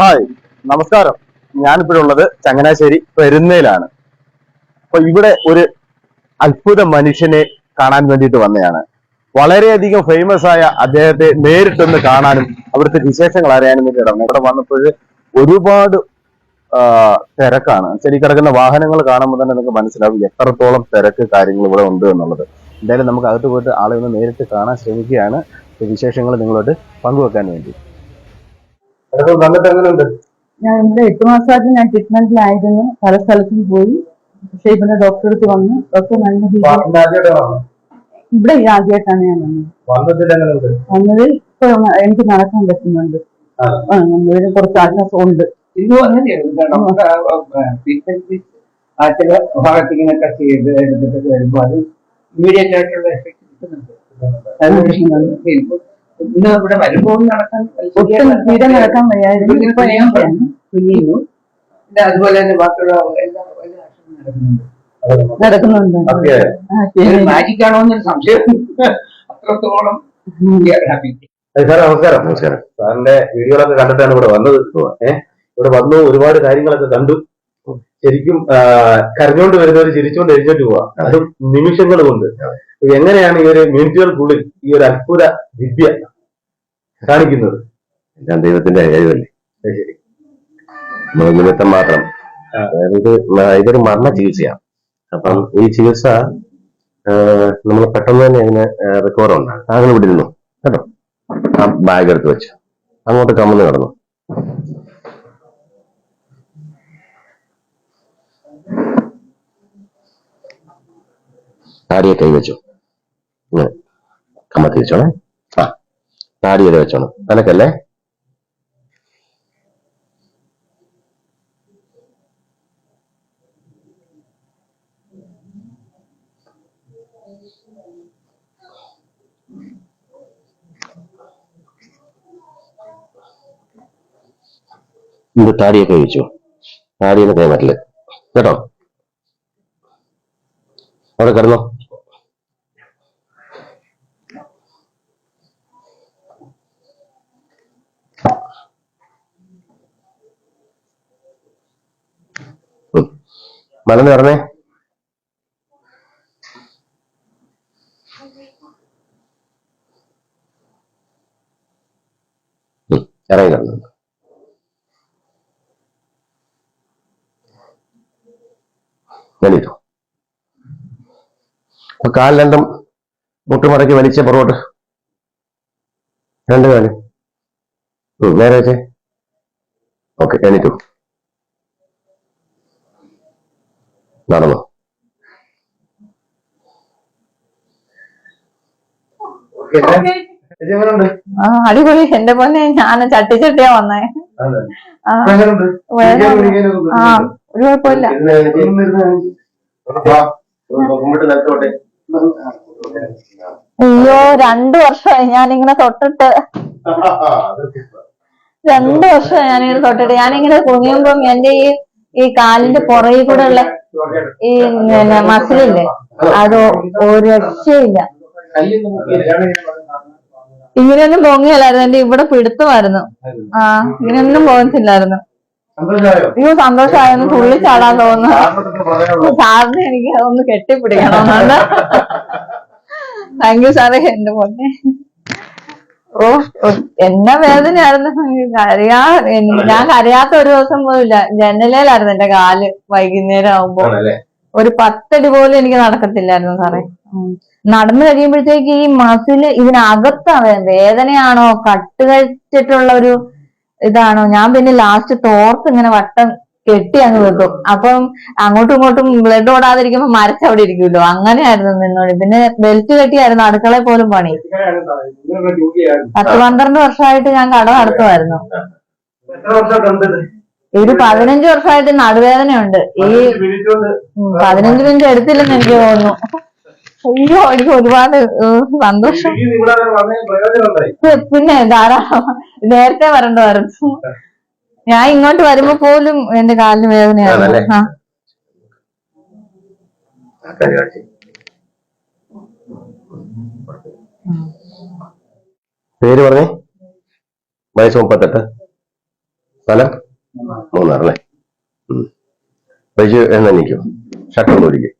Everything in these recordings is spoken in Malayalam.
ഹായ് നമസ്കാരം. ഞാനിപ്പോഴുള്ളത് ചങ്ങനാശ്ശേരി പെരുന്നയിലാണ് അപ്പൊ ഇവിടെ ഒരു അത്ഭുത മനുഷ്യനെ കാണാൻ വേണ്ടിയിട്ട് വന്നതാണ് വളരെയധികം ഫേമസ് ആയ അദ്ദേഹത്തെ നേരിട്ടൊന്ന് കാണാനും അവിടുത്തെ വിശേഷങ്ങൾ അറിയാനും വേണ്ടിയിട്ടാണ് ഇവിടെ വന്നപ്പോൾ ഒരുപാട് തിരക്കാണ്. ശരി കിടക്കുന്ന വാഹനങ്ങൾ കാണുമ്പോൾ തന്നെ നിങ്ങൾക്ക് മനസ്സിലാവും എത്രത്തോളം തിരക്ക് കാര്യങ്ങൾ ഇവിടെ ഉണ്ട് എന്നുള്ളത്. എന്തായാലും നമുക്ക് അകത്ത് പോയിട്ട് ആളെ ഒന്ന് നേരിട്ട് കാണാൻ ശ്രമിക്കുകയാണ്. വിശേഷങ്ങൾ നിങ്ങളോട് പങ്കുവെക്കാൻ വേണ്ടി. വന്നിട്ട് എങ്ങനെയുണ്ട് ഞാൻ ഇവിടെ എട്ട് മാസമായിട്ട് ഞാൻ ട്രീറ്റ്മെന്റിലായിരുന്നു പല സ്ഥലത്തും പോയി. പക്ഷെ ഇവിടെ ഡോക്ടറെ അടുത്ത് വന്നു. ഡോക്ടർ നല്ല രീതിയിൽ ഇവിടെ ആദ്യമായിട്ടാണ് ഞാൻ വന്നത്. വന്നതിൽ ഇപ്പൊ എനിക്ക് നടക്കാൻ പറ്റുന്നുണ്ട്. കുറച്ച് ആശ്വാസം ഉണ്ട്. ഇന്നും അങ്ങനെയാണ് ചില ഭാഗത്ത് ഇങ്ങനെ ടച്ച് ചെയ്ത് എടുത്തിട്ട് വരുമ്പോൾ അത് ഇമ്മീഡിയറ്റ് ആയിട്ടുള്ള എഫക്ട് കിട്ടുന്നുണ്ട്. ഇന്ന് ഇവിടെ വരുമ്പോൾ നടക്കാൻ ഒട്ടും നടക്കാൻ വയ്യായിരുന്നു പിന്നെ അതുപോലെ തന്നെ ബാക്കിയുള്ള എല്ലാ എല്ലാ നടക്കുന്നുണ്ട്. നടക്കുന്നുണ്ട്. മാജിക്കാണോ മാജിക് ആണോ എന്നൊരു സംശയം. അത്രത്തോളം നമസ്കാരം നമസ്കാരം. സാറിന്റെ വീഡിയോകളൊക്കെ കണ്ടിട്ടാണ് ഇവിടെ വന്നത്. ഏഹ് ഇവിടെ വന്നു ഒരുപാട് കാര്യങ്ങളൊക്കെ കണ്ടു. ശരിക്കും കരഞ്ഞോണ്ട് വരുന്നവർ ചിരിച്ചോണ്ട് എഴുന്നേറ്റ് പോവാ. അതും നിമിഷങ്ങൾ കൊണ്ട് എങ്ങനെയാണ് ഈ ഒരു മിനിറ്റുകൾക്കുള്ളിൽ ഈ ഒരു അത്ഭുത വിദ്യ കാണിക്കുന്നത്? എല്ലാം ദൈവത്തിന്റെ കഴിവല്ലേ നിമിത്തം മാത്രം. അതായത് ഇത് ഇതൊരു മരണ ചികിത്സയാണ്. അപ്പം ഈ ചികിത്സ നമ്മൾ പെട്ടെന്ന് തന്നെ അതിന് റിക്കവർ ഉണ്ടാകും അങ്ങനെ ഇവിടെ ഇരുന്നു? കേട്ടോ. ആ ബാഗ് എടുത്ത് വെച്ചു. അങ്ങോട്ട് കമന്ന് കിടന്നു. താടിയെ കൈ വെച്ചു? ഇങ്ങനെ കമ്മത്തി തിരിച്ചോണേ. ആ താടിയത് വെച്ചോണം. നനക്കല്ലേ ഇത് താടിയൊക്കെ കഴിച്ചു. താടിയൊന്ന് കൈ പറ്റില്ല കേട്ടോ? അവിടെ കിടന്നോ? മലന്ന് പറഞ്ഞേ. ഇറങ്ങി നടന്നു. എണീറ്റോ അപ്പൊ കാൽ രണ്ടും മുട്ടുമടക്കി വലിച്ച പുറകോട്ട്. രണ്ട് കാൽ. നേരെ വെച്ചേ. ഓക്കെ എണീറ്റു. നടന്നോ? അടിപൊളി. എന്റെ പോലെ ഞാൻ ചട്ടി ചട്ടിയാ വന്നേ. ആ ഒരു കുഴപ്പമില്ല. അയ്യോ രണ്ടു വർഷമായി ഞാനിങ്ങനെ തൊട്ടിട്ട്. രണ്ടു വർഷമായി ഞാനിങ്ങനെ തൊട്ടിട്ട്. ഞാനിങ്ങനെ കുനിയുമ്പം എന്റെ ഈ ഈ കാലിന്റെ പുറകിൽ കൂടെ ഉള്ള പിന്നെ മസിലില്ലേ? അത് ഒരു രക്ഷയില്ല. ഇങ്ങനെയൊന്നും പൊങ്ങിയല്ലായിരുന്നു. എന്റെ ഇവിടെ പിടുത്തമായിരുന്നു. ആ ഇങ്ങനെയൊന്നും പോകത്തില്ലായിരുന്നു അയ്യോ സന്തോഷമായൊന്ന് തുള്ളി ചാടാൻ തോന്നുന്നു. സാറിന് എനിക്ക് ഒന്ന് എന്നാണ്. താങ്ക് യു സാറേ എന്റെ പൊന്നെ. ഓ എന്ന വേദനയായിരുന്നു. കരയാ ഞാൻ കരയാത്ത ഒരു ദിവസം പോലും ജനലേലായിരുന്നു എന്റെ കാൽ വൈകുന്നേരം ആവുമ്പോ. ഒരു പത്തടി പോലും എനിക്ക് നടക്കത്തില്ലായിരുന്നു സാറേ. നടന്നു കഴിയുമ്പോഴത്തേക്ക് ഈ മസിൽ ഇതിനകത്താണ്. വേദനയാണോ? കട്ട് കഴിച്ചിട്ടുള്ള ഒരു ഇതാണോ? ഞാൻ പിന്നെ ലാസ്റ്റ് തോർത്ത് ഇങ്ങനെ വട്ടം കെട്ടി അങ്ങ് വെക്കും. അപ്പം അങ്ങോട്ടും ഇങ്ങോട്ടും ബ്ലഡ് ഓടാതിരിക്കുമ്പോ മരച്ചവിടെ ഇരിക്കുമല്ലോ. അങ്ങനെയായിരുന്നു നിന്നോട് പിന്നെ ബെൽറ്റ് കെട്ടിയായിരുന്നു. അടുക്കളയിൽ പോലും പണി. പത്ത് പന്ത്രണ്ട് വർഷമായിട്ട് ഞാൻ കട നടത്തുമായിരുന്നു. ഒരു പതിനഞ്ച് വർഷമായിട്ട് നടുവേദനയുണ്ട്. ഈ പതിനഞ്ച് മിനിറ്റ് എടുത്തില്ലെന്ന് എനിക്ക് തോന്നുന്നു. അയ്യോ എനിക്ക് ഒരുപാട് സന്തോഷം. പിന്നെ ധാരാളം നേരത്തെ വരണ്ടമായിരുന്നു ഞാൻ ഇങ്ങോട്ട് വരുമ്പോ പോലും എന്റെ കാലിന് വേദനയാണ്? ആ. പേര് പറഞ്ഞേ? വയസ്സ് മുപ്പത്തെട്ട്. സ്ഥലം? ഉം. ബൈജു എന്നാ നിൽക്കും ഷട്ടർ തോരിക്കും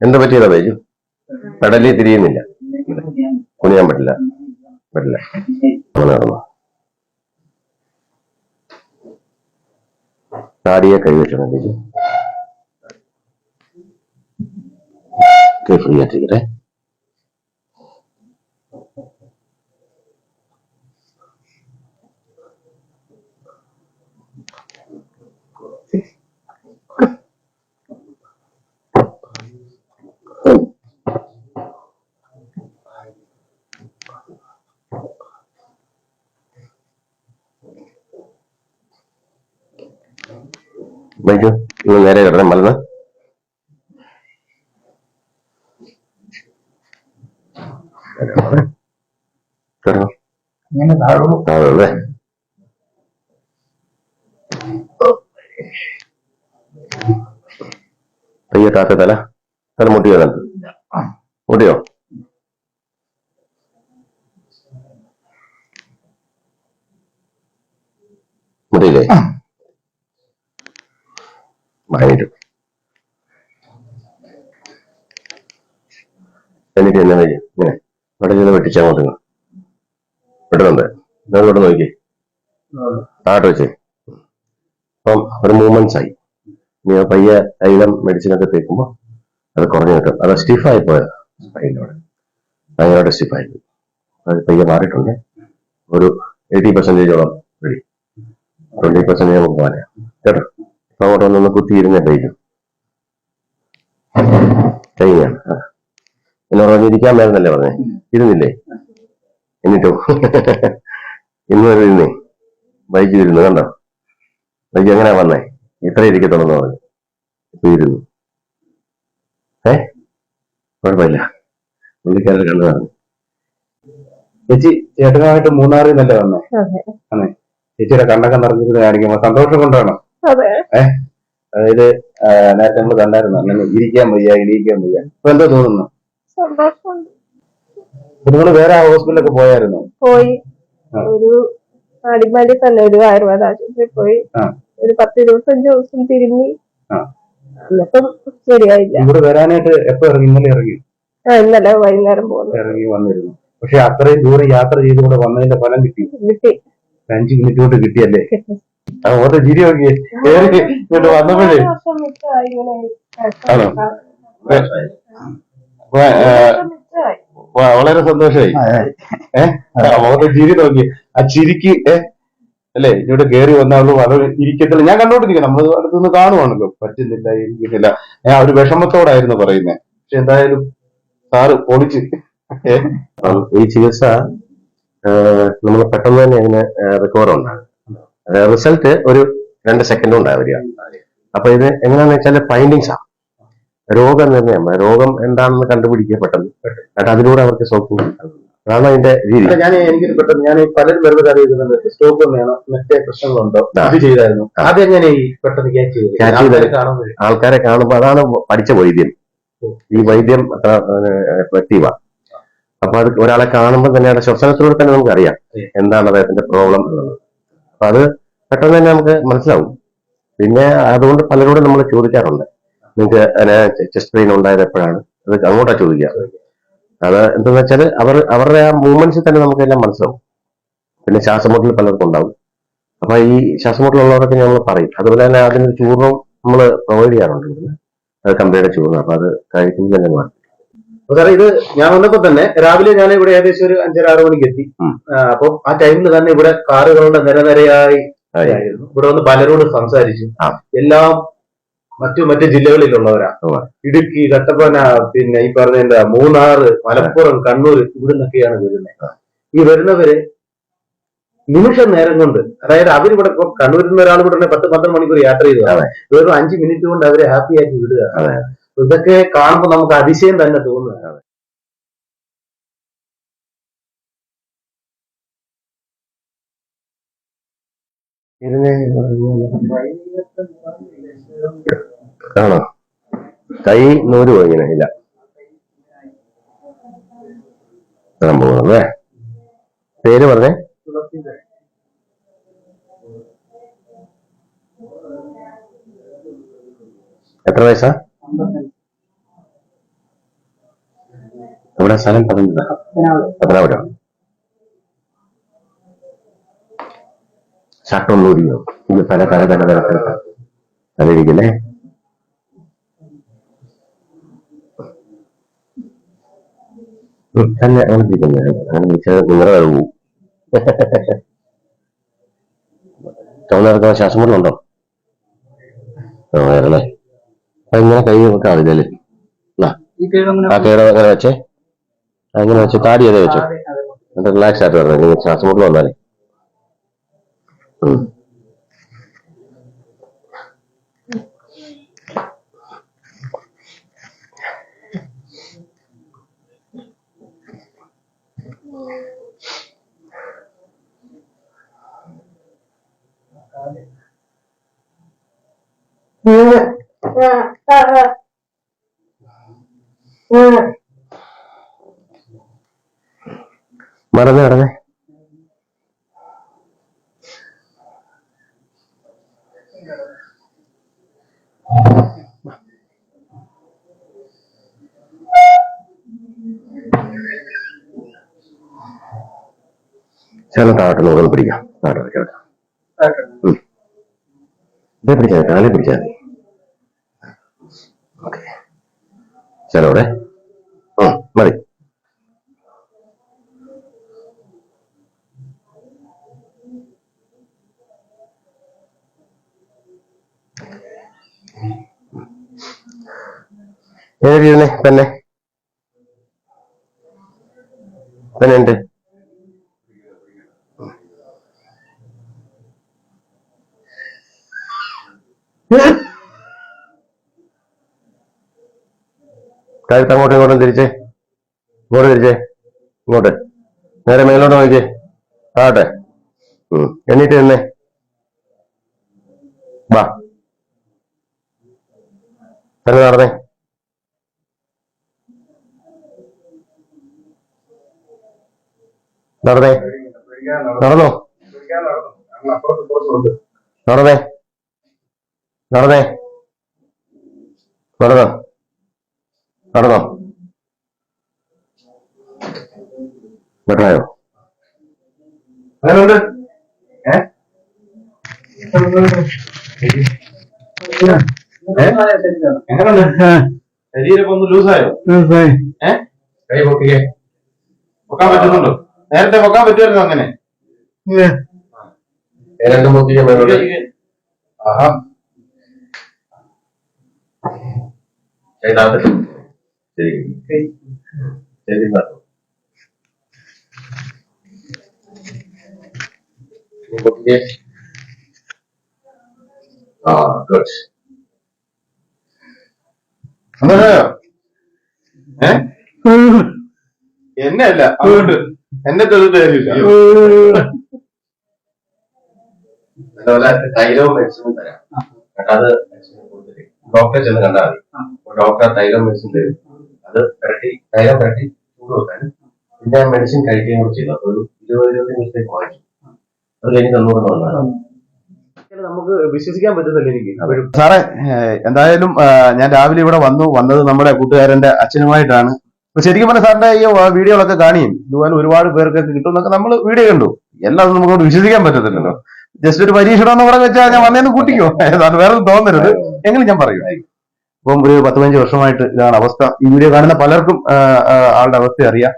എന്താ പറ്റിയതാ ബൈജു? പെടലി തിരിയുന്നില്ല. കുനിയാൻ പറ്റില്ല. പറ്റില്ല. അങ്ങനെ നടന്നു താടിയെ കൈവെക്കണം ബൈജു ഫ്രീ ആയിട്ടിരിക്കട്ടെ ബൈജു ഇന്ന് നേരെ കിടന്നേ മലന്ന്. കിടന്നു? ഇങ്ങനെ താഴോട്ട്. താഴെ പയ്യെ താത്ത തല. തല മുട്ടിയോ തല മുട്ടിയോ? മുട്ടിയില്ലേ? വാങ്ങിട്ടു എന്നിട്ട് എന്നാ കഴിയും ഇങ്ങനെ. അവിടെ ചെന്ന് വെട്ടിച്ചാൽ മതി ഇവിടെ വെട്ടുന്നുണ്ട് നിങ്ങൾ ഇവിടെ നോക്കി. താഴോട്ട് വെച്ചേ. അപ്പം ഒരു മൂവ്മെന്റ്സ് ആയി. ഇനി ആ പയ്യ തൈലം മെഡിസിനൊക്കെ തേക്കുമ്പോൾ അത് കുറഞ്ഞു കിട്ടും. അത് സ്റ്റിഫായി പോയത്. സ്പൈനിലൂടെ ഭയങ്കരമായിട്ട് സ്റ്റിഫായി പോയി. അത് പയ്യെ മാറിയിട്ടുണ്ട്. ഒരു എയ്റ്റി പെർസെന്റേജോളം റെഡി ട്വന്റി പെർസെന്റേജ് നമുക്ക് പോകാനാണ് കേട്ടോ? അപ്പൊ അങ്ങോട്ട് വന്നൊന്ന് കുത്തിയിരുന്നേ കഴിക്കും എന്നോട് പറഞ്ഞിരിക്കാൻ മേലെന്നല്ലേ പറഞ്ഞേ? ഇരുന്നില്ലേ? എന്നിട്ടോ? ഇന്ന് വരെ ഇരുന്നേ? ബൈക്ക് ഇരുന്നു കണ്ടോ? ബൈക്ക് എങ്ങനെയാ വന്നേ? ഇത്ര ഇരിക്കത്തുള്ളൂ പറഞ്ഞു. ഇപ്പൊ ഇരുന്നു. ഏ? കുഴപ്പമില്ല. പുള്ളിക്കാരൻ കണ്ടതാണ് ചേച്ചി ചേട്ടനായിട്ട് മൂന്നാറിൽ നിന്നല്ലേ വന്നേ. ചേച്ചിയുടെ കണ്ണൊക്കെ നിറഞ്ഞിരുന്ന കാണിക്കുമ്പോ സന്തോഷം കൊണ്ടാണ് അതായത് നേരത്തെ നമ്മൾ കണ്ടായിരുന്നു അങ്ങനെ ഇരിക്കാൻ വയ്യ ഇടിയിക്കാൻ വയ്യ. ഇപ്പൊ എന്താ തോന്നുന്നു? നിങ്ങൾ വേറെ ഹോസ്പിറ്റലൊക്കെ പോയായിരുന്നു? പോയി. ഒരു അടിമാലി തന്നെ ഒരു ആയുർവേദ ആശുപത്രി പോയി. ഒരു പത്ത് ഇരുപത്തഞ്ച് ദിവസം തിരിഞ്ഞി. എന്നിട്ടും ശരിയായില്ല. ഇവിടെ വരാനായിട്ട് എപ്പോ ഇറങ്ങി? ഇന്നലെ ഇറങ്ങി? ആ, ഇന്നലെ വൈകുന്നേരം പോകുന്നു ഇറങ്ങി വന്നിരുന്നു. പക്ഷെ അത്രയും ദൂരം യാത്ര ചെയ്ത് ഇവിടെ വന്നതിന്റെ ഫലം കിട്ടി. കിട്ടി. അഞ്ചു മിനിറ്റ് കൊണ്ട് കിട്ടിയല്ലേ? കിട്ടി. ആ ഓരോ ചിരി നോക്കിയേ കേറി ഇങ്ങോട്ട് വന്നപ്പോഴേ. ആണോ? വളരെ സന്തോഷമായി ഏഹ് മുഖത്തെ ചിരി നോക്കി. ആ ചിരിക്ക് ഏ? അല്ലെ? ഇവിടെ കയറി വന്നാലും വളരെ ഇരിക്കത്തില്ല. ഞാൻ കണ്ടോണ്ടിരിക്കുന്നു നമ്മൾ അടുത്തുനിന്ന് കാണുവാണല്ലോ. പറ്റുന്നില്ല ഇരിക്കുന്നില്ല. ഞാൻ ഒരു വിഷമത്തോടായിരുന്നു പറയുന്നത് പക്ഷെ എന്തായാലും സാറ് പൊളിച്ച്. ഈ ചികിത്സ നമ്മൾ പെട്ടെന്ന് തന്നെ അതിന് റിക്കവർ ഉണ്ടാകും. റിസൾട്ട് ഒരു രണ്ട് സെക്കൻഡ് കൊണ്ടാ വരിക. അപ്പൊ ഇത് എങ്ങനെയാന്ന് വെച്ചാൽ ഫൈൻഡിങ്സ് ആ. രോഗം രോഗനിർണയം രോഗം എന്താണെന്ന് കണ്ടുപിടിക്കുക പെട്ടെന്ന്. എന്നിട്ട് അതിലൂടെ അവർക്ക് സോപ്പ് അതാണ് അതിന്റെ രീതി. ഞാൻ എനിക്ക് പെട്ടെന്ന് ഞാൻ പലരും വെറുതെ അറിയുന്നത് സ്റ്റോക്ക് വേണം മറ്റേ പ്രശ്നങ്ങളുണ്ടോ. ഇത് ചെയ്തായിരുന്നു. അതെങ്ങനെ ഈ പെട്ടെന്ന് ക്യാച്ച് ചെയ്തത്? ആൾക്കാരെ കാണുമ്പോൾ അതാണ് പഠിച്ച വൈദ്യം. ഈ വൈദ്യം അത്ര എഫക്റ്റീവാണ് അപ്പൊ അത് ഒരാളെ കാണുമ്പോൾ തന്നെ ശ്വസനത്തിലൂടെ തന്നെ നമുക്ക് അറിയാം എന്താണ് അദ്ദേഹത്തിന്റെ പ്രോബ്ലം എന്നുള്ളത്. അപ്പൊ അത് പെട്ടെന്ന് തന്നെ നമുക്ക് മനസ്സിലാവും. പിന്നെ അതുകൊണ്ട് പലരോടും നമ്മൾ ചോദിക്കാറുണ്ട്. നിങ്ങൾക്ക് ചെസ്റ്റ് പെയിൻ ഉണ്ടായത് എപ്പോഴാണ്? അത് അങ്ങോട്ടാ ചോദിക്കാറ് അത് എന്താന്ന് വെച്ചാൽ അവർ അവരുടെ ആ മൂവ്മെന്റ്സിൽ തന്നെ നമുക്ക് എല്ലാം മനസ്സിലാവും. പിന്നെ ശ്വാസമുട്ടൽ പലർക്കും ഉണ്ടാവും. അപ്പൊ ഈ ശ്വാസമുട്ടലുള്ളവരൊക്കെ നമ്മൾ പറയും. അതുപോലെ തന്നെ അതിന് ചൂർണം നമ്മൾ പ്രൊവൈഡ് ചെയ്യാറുണ്ട് അത് കമ്പനിയുടെ ചൂർണം അപ്പൊ അത് കഴിക്കുമ്പോൾ തന്നെ മാറും. സാറേ ഇത് ഞാൻ വന്നപ്പോ തന്നെ രാവിലെ ഞാൻ ഇവിടെ ഏകദേശം ഒരു അഞ്ചര ആറ് മണിക്ക് എത്തി. അപ്പൊ ആ ടൈമിൽ തന്നെ ഇവിടെ കാറുകളുടെ നിരനിരയായി ആയി. ആയിരുന്നു ഇവിടെ വന്ന് പലരോട് സംസാരിച്ചു. എല്ലാം മറ്റു മറ്റു ജില്ലകളിലുള്ളവരാ. ഇടുക്കി കട്ടപ്പന പിന്നെ ഈ പറഞ്ഞ എന്താ മൂന്നാറ് മലപ്പുറം കണ്ണൂർ ഇവിടെ നിന്നൊക്കെയാണ് വരുന്നത് ഈ വരുന്നവര് നിമിഷ നേരം കൊണ്ട് അതായത് അവരിവിടെ ഇപ്പൊ കണ്ണൂരിൽ നിന്ന് ഒരാൾ ഇവിടെ പത്ത് പന്ത്രണ്ട് മണിക്കൂർ യാത്ര ചെയ്തു. വെറും അഞ്ച് മിനിറ്റ് കൊണ്ട് അവരെ ഹാപ്പി ആക്കി വിടുക ഇതൊക്കെ കാണുമ്പോൾ നമുക്ക് അതിശയം തന്നെ grab it. ആണോ കൈ നൂൽ പോയിങ്ങനെ ഇല്ല സംഭവം പേര് പറഞ്ഞേ എത്ര വയസ്സാ ഇവിടെ സ്ഥലം പതിനെട്ടാ പത്തനാപുരം ഷർട്ടൊന്നും ഊരിയോ ഇത് പല തല പല പല പല തലയിരിക്കല്ലേ ഉം, തന്നെ അങ്ങനെ ഇരിക്കുന്നത് അങ്ങനെ നിങ്ങളുടെ ശ്വാസം മുട്ടലുണ്ടോ? ആ വേറല്ലേ അപ്പൊ ഇങ്ങനെ കൈ നമുക്ക് കേടങ്ങനെ ആ കയറ അങ്ങനെ വെച്ചേ. അങ്ങനെ വെച്ചു താടി അതേ വെച്ചോ. എന്നിട്ട് റിലാക്സ് ആയിട്ട് പറഞ്ഞു നിങ്ങൾ ശ്വാസം മുട്ടൽ വന്നാലേ ഉം. മറന്നേ മറന്നേ ചില താട്ട് നൂറ് പിടിക്കാം. താട്ട് ചേട്ടാ ഇതേ പിടിച്ചാൽ കാലേ പിടിച്ചാൽ മതി ഓക്കെ ചേരോടെ ഉം, മതി ഏതിരുന്നേ തന്നെ. തന്നെ ഉണ്ട് കഴുത്ത് അങ്ങോട്ടും ഇങ്ങോട്ടും തിരിച്ചേ. ഇങ്ങോട്ട് തിരിച്ചേ. ഇങ്ങോട്ട്. നേരെ മേലോട്ട് നോക്കിയേ ആട്ടെ എണ്ണീട്ട് നിന്നേ. വാ. തന്നെ നടന്നേ നടന്നേ. നടന്നോ? നടന്നേ. നടന്നേ. നടന്നോ? നടന്നോ? കേട്ടായോ ശരീരം ഒന്ന് ലൂസായോ. ഏ? കൈ പൊക്കിക്കേ. പൊക്കാൻ പറ്റുന്നുണ്ടോ? നേരത്തെ പൊക്കാൻ പറ്റുമായിരുന്നു അങ്ങനെ? രണ്ടും നോക്കിയാൽ മേലോട്ട് ആഹാ. ചെയ്താൽ ശരി. ശരി നോക്കിയേ ആ ഗുഡ് സന്തോഷമായോ ഏ? എന്നെ അല്ല അതുകൊണ്ട് എന്നെ തൊഴിൽ കാര്യമില്ല അതുപോലെ തൈലവും മെഡിസിനും തരാം. എന്നിട്ട് അത് മെഡിസിൻ കൊടുത്തിട്ട് ഡോക്ടറെ ചെന്ന് കണ്ടാൽ മതി. ഡോക്ടർ തൈലം മെഡിസിൻ തരും. അത് പുരട്ടി തൈലം പുരട്ടി ചൂട് വെക്കാനും പിന്നെ മെഡിസിൻ കഴിക്കുകയും കൂടി ചെയ്തു. അപ്പൊ ഒരു ഇരുപത് ഇരുപത്തി ദിവസത്തേക്ക് വാങ്ങി അത് കഴിഞ്ഞ് തന്നൂറ് വന്നതാണ്. നമുക്ക് വിശ്വസിക്കാൻ പറ്റുന്നില്ല എനിക്ക്. സാറേ എന്തായാലും ഞാൻ രാവിലെ ഇവിടെ വന്നു. വന്നത് നമ്മുടെ കൂട്ടുകാരന്റെ അച്ഛനുമായിട്ടാണ്. ശരിക്കും പറഞ്ഞ സാറിന്റെ ഈ വീഡിയോകളൊക്കെ കാണിയും ഇതുപോലെ ഒരുപാട് പേർക്കൊക്കെ കിട്ടും എന്നൊക്കെ നമ്മൾ വീഡിയോ കണ്ടു. എല്ലാം അത് നമുക്ക് വിശ്വസിക്കാൻ പറ്റത്തില്ലല്ലോ. ജസ്റ്റ് ഒരു പരീക്ഷണം എന്ന് പറഞ്ഞ് വെച്ചാൽ ഞാൻ വന്നേന്ന് കൂട്ടിക്കോ. അത് വേറെ തോന്നരുത്. എങ്ങനെ ഞാൻ പറയും. ഇപ്പം ഒരു പത്ത് പതിനഞ്ച് വർഷമായിട്ട് ഇതാണ് അവസ്ഥ. ഈ വീഡിയോ കാണുന്ന പലർക്കും ആളുടെ അവസ്ഥ അറിയാം.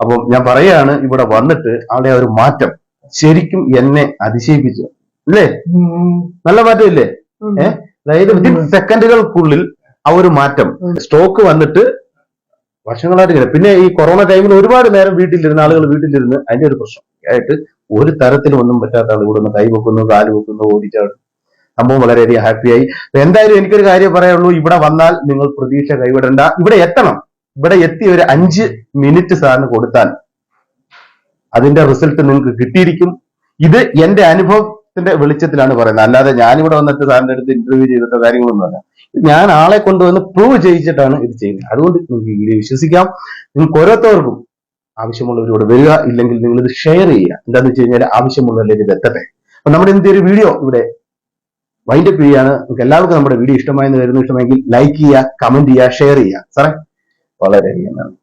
അപ്പം ഞാൻ പറയാണ് ഇവിടെ വന്നിട്ട് ആളുടെ ഒരു മാറ്റം ശരിക്കും എന്നെ അതിശയിപ്പിച്ചു. അല്ലേ? നല്ല മാറ്റം ഇല്ലേ ഏഹ് അതായത് വിത്തിൻ സെക്കൻഡുകൾക്കുള്ളിൽ ആ ഒരു മാറ്റം. സ്റ്റോക്ക് വന്നിട്ട് വർഷങ്ങളായിട്ട് ഇങ്ങനെ പിന്നെ ഈ കൊറോണ ടൈമിൽ ഒരുപാട് നേരം വീട്ടിലിരുന്ന് ആളുകൾ വീട്ടിലിരുന്ന് അതിന്റെ ഒരു പ്രശ്നം ആയിട്ട് ഒരു തരത്തിലും ഒന്നും പറ്റാത്ത ആൾ കൂടുന്നു കൈ വെക്കുന്നു കാൽ വെക്കുന്നു ഓടിച്ചാടും സംഭവം വളരെയധികം ഹാപ്പിയായി എന്തായാലും എനിക്കൊരു കാര്യം പറയുള്ളൂ ഇവിടെ വന്നാൽ നിങ്ങൾ പ്രതീക്ഷ കൈവിടണ്ട. ഇവിടെ എത്തണം. ഇവിടെ എത്തി ഒരു അഞ്ച് മിനിറ്റ് സാറിന് കൊടുത്താൽ അതിന്റെ റിസൾട്ട് നിങ്ങൾക്ക് കിട്ടിയിരിക്കും. ഇത് എന്റെ അനുഭവത്തിന്റെ വെളിച്ചത്തിലാണ് പറയുന്നത്. അല്ലാതെ ഞാനിവിടെ വന്നിട്ട് സാറിന്റെ അടുത്ത് ഇന്റർവ്യൂ ചെയ്തിട്ടോ കാര്യങ്ങളൊന്നുമല്ല. ഞാൻ ആളെ കൊണ്ടുവന്ന് പ്രൂവ് ചെയ്യിച്ചിട്ടാണ് ഇത് ചെയ്യുന്നത്. അതുകൊണ്ട് നിങ്ങൾക്ക് വീഡിയോ വിശ്വസിക്കാം. നിങ്ങൾക്ക് ഓരോരുത്തർക്കും ആവശ്യമുള്ളവരോട് വരിക ഇല്ലെങ്കിൽ നിങ്ങൾ ഇത് ഷെയർ ചെയ്യുക. എന്താണെന്ന് വെച്ച് കഴിഞ്ഞാൽ ആവശ്യമുള്ളവരിലേക്ക് ഇത് എത്തട്ടെ. അപ്പൊ നമ്മുടെ ഇന്നത്തെ ഒരു വീഡിയോ ഇവിടെ വൈൻഡ് അപ്പ് ചെയ്യാണ് നിങ്ങൾക്ക് എല്ലാവർക്കും നമ്മുടെ വീഡിയോ ഇഷ്ടമായെന്ന് വരുന്ന ഇഷ്ടമെങ്കിൽ ലൈക്ക് ചെയ്യുക കമന്റ് ചെയ്യുക ഷെയർ ചെയ്യുക. സാറേ വളരെയധികം നന്ദി.